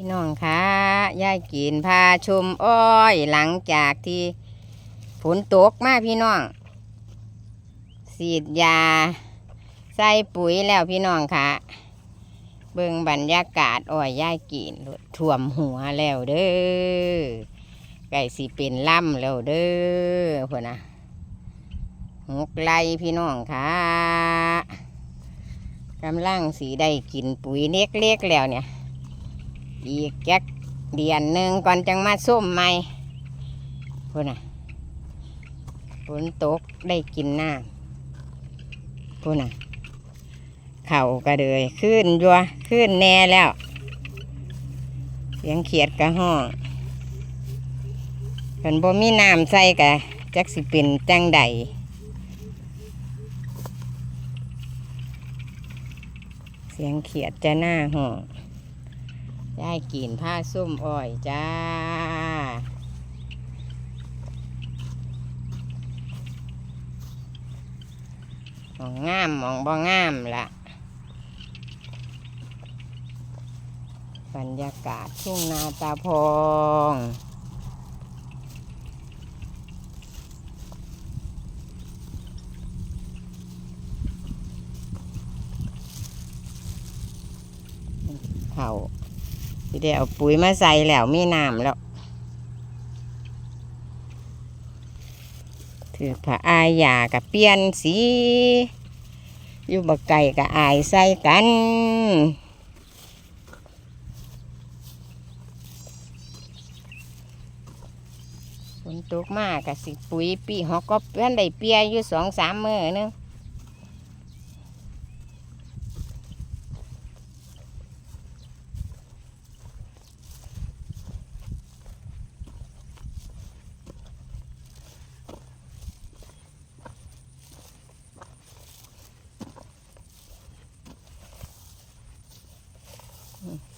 พี่น้องคะยายกินพาชมอ้อยหลังจากที่ฝนตกมาพี่น้องสีดยา ใส่ปุ๋ยแล้วพี่น้องคะเบิ่งบรรยากาศอ้อยยายกินถท่วมหัวแล้วเด้อไก่สีเป็นล่ำแล้วเด้อพวกนะหกไล่พี่น้องคะกำลังสีได้กินปุ๋ยเล็กๆแล้วเนี่ย อีกแก๊กเดือนหนึ่งก่อนจังมาส้มใหม่พุ่นน่ะฝนตกได้กินน้ำพุ่นน่ะเข่าก็เลยขึ้นยัวขึ้นแน่แล้ว เสียงเขียดกระห้องกันบ่มีน้ำใส่กะจักสิเป็นจังใดเสียงเขียดจะหน้าห้อง ได้กินผ้าส้มอ้อยจ้า มองงามมองบ่งามละบรรยากาศทุ่งนาตาพองเขา ที่ได้เอาปุ๋ยมาใส่แล้วมีน้ำแล้ว ถือผ้าอายยากับเปลี่ยนสี อยู่บักไก่กับอายใส่กันฝนตกมากกับสิปุ๋ยปีหอกก็เพื่อนได้เปียอยู่สองสามมือนึง Mm.